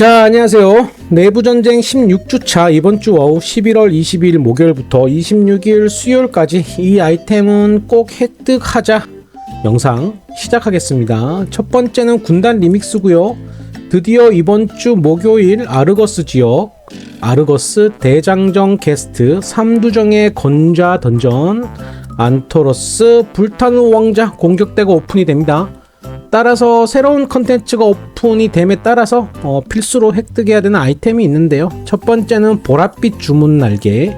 자, 안녕하세요. 내부전쟁 16주차 이번 주 오후 11월 22일 목요일부터 26일 수요일까지 이 아이템은 꼭 획득하자 영상 시작하겠습니다. 첫 번째는 군단 리믹스고요. 드디어 이번 주 목요일 아르거스 지역 아르거스 대장정 게스트 3두정의 건좌 던전 안토러스 불타는 왕자 공격대가 오픈이 됩니다. 따라서 새로운 컨텐츠가 오픈이 됨에 따라서 어, 필수로 획득해야 되는 아이템이 있는데요. 첫 번째는 보랏빛 주문 날개.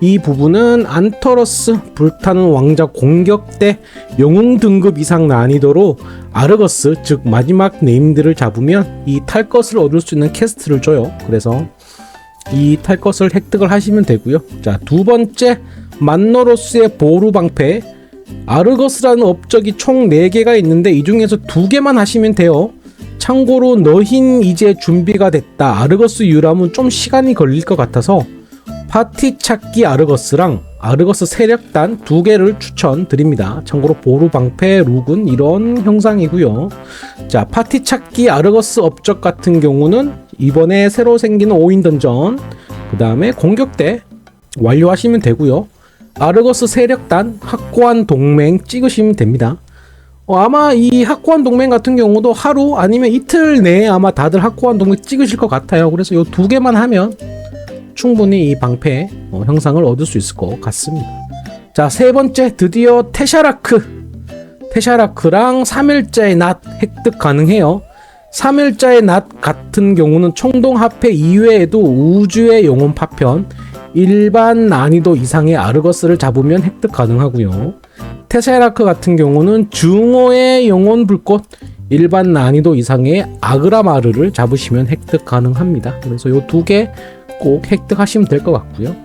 이 부분은 안터러스 불타는 왕자 공격대 영웅 등급 이상 난이도로 아르거스 즉 마지막 네임들을 잡으면 이 탈 것을 얻을 수 있는 캐스트를 줘요. 그래서 이 탈 것을 획득을 하시면 되고요. 자, 두 번째 만노로스의 보루 방패 아르거스라는 업적이 총 4개가 있는데 이 중에서 2개만 하시면 돼요. 참고로 너흰 이제 준비가 됐다. 아르거스 유람은 좀 시간이 걸릴 것 같아서 파티 찾기 아르거스랑 아르거스 세력단 두 개를 추천드립니다. 참고로 보루 방패 룩은 이런 형상이고요. 자, 파티 찾기 아르거스 업적 같은 경우는 이번에 새로 생기는 5인 던전, 그 다음에 공격대 완료하시면 되고요. 아르거스 세력단 확고한 동맹 찍으시면 됩니다. 어, 아마 이 확고한 동맹 같은 경우도 하루 아니면 이틀 내에 아마 다들 확고한 동맹 찍으실 것 같아요. 그래서 이 두 개만 하면 충분히 이 방패 어, 형상을 얻을 수 있을 것 같습니다. 자, 세 번째 드디어 테샤라크. 테샤라크랑 3일자의 낮 획득 가능해요. 3일자의 낮 같은 경우는 총동 합해 이외에도 우주의 영혼 파편, 일반 난이도 이상의 아르거스를 잡으면 획득 가능하고요. 테세라크 같은 경우는 중어의 영혼 불꽃 일반 난이도 이상의 아그라마르를 잡으시면 획득 가능합니다. 그래서 요두개 꼭 획득하시면 될 것 같고요.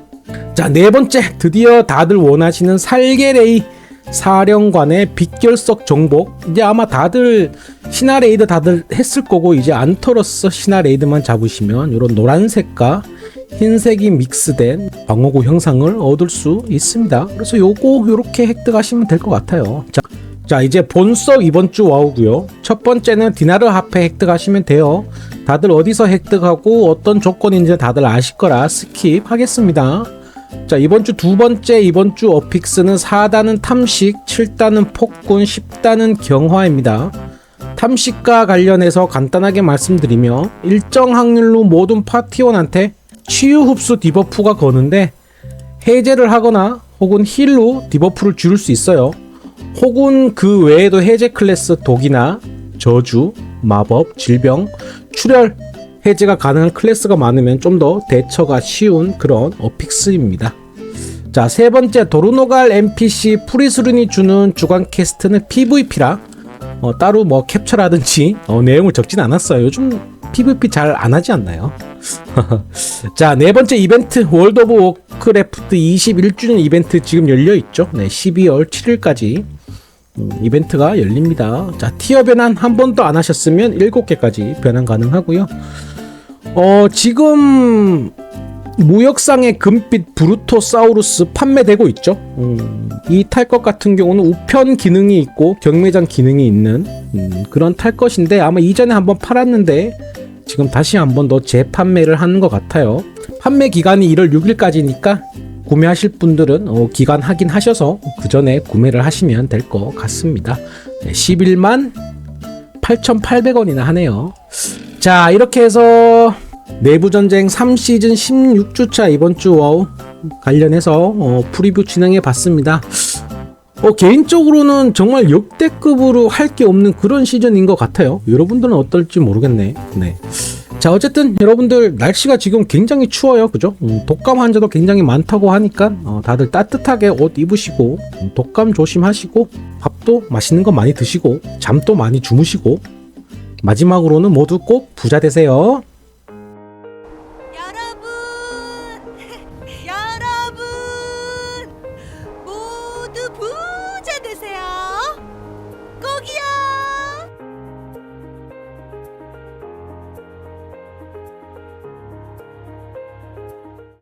자, 네 번째 드디어 다들 원하시는 살게레이 사령관의 빗결석 정복 이제 아마 다들 신화 레이드 다들 했을 거고 이제 안터러스 신화 레이드만 잡으시면 이런 노란색과 흰색이 믹스된 방어구 형상을 얻을 수 있습니다. 그래서 요거 요렇게 획득하시면 될 것 같아요. 자, 자 이제 본석 이번 주 와우고요. 첫 번째는 디나르 합해 획득하시면 돼요. 다들 어디서 획득하고 어떤 조건인지 다들 아실 거라 스킵 하겠습니다. 자 이번 주 두 번째 이번 주 어픽스는 4단은 탐식, 7단은 폭군, 10단은 경화입니다. 탐식과 관련해서 간단하게 말씀드리면 일정 확률로 모든 파티원한테 치유 흡수 디버프가 거는데 해제를 하거나 혹은 힐로 디버프를 줄일 수 있어요. 혹은 그 외에도 해제 클래스 독이나 저주, 마법, 질병, 출혈 해제가 가능한 클래스가 많으면 좀 더 대처가 쉬운 그런 어픽스입니다. 자, 세 번째 도르노갈 NPC 프리스룬이 주는 주간 캐스트는 PVP라 어, 따로 뭐 캡처라든지 어, 내용을 적진 않았어요. 요즘 PVP 잘 안 하지 않나요? 자, 네 번째 이벤트 월드 오브 워크래프트 21주년 이벤트 지금 열려 있죠. 네, 12월 7일까지 음, 이벤트가 열립니다. 자, 티어 변환 한 번도 안 하셨으면 7개까지 변환 가능하고요. 어, 지금 무역상의 금빛 브루토사우루스 판매되고 있죠. 음, 이 탈것 같은 경우는 우편 기능이 있고 경매장 기능이 있는 음, 그런 탈 것인데 아마 이전에 한번 팔았는데 지금 다시 한번 더 재판매를 하는 것 같아요. 판매 기간이 1월 6일까지니까 구매하실 분들은 어, 기간 확인하셔서 그 전에 구매를 하시면 될 것 같습니다. 네, 11만 8,800원이나 하네요. 자, 이렇게 해서 내부전쟁 3시즌 16주차 이번 주 와우 관련해서 어, 프리뷰 진행해 봤습니다. 어, 개인적으로는 정말 역대급으로 할 게 없는 그런 시즌인 것 같아요. 여러분들은 어떨지 모르겠네. 네. 자, 어쨌든 여러분들 날씨가 지금 굉장히 추워요. 그죠? 음, 독감 환자도 굉장히 많다고 하니까 어, 다들 따뜻하게 옷 입으시고 음, 독감 조심하시고 밥도 맛있는 거 많이 드시고 잠도 많이 주무시고 마지막으로는 모두 꼭 부자 되세요.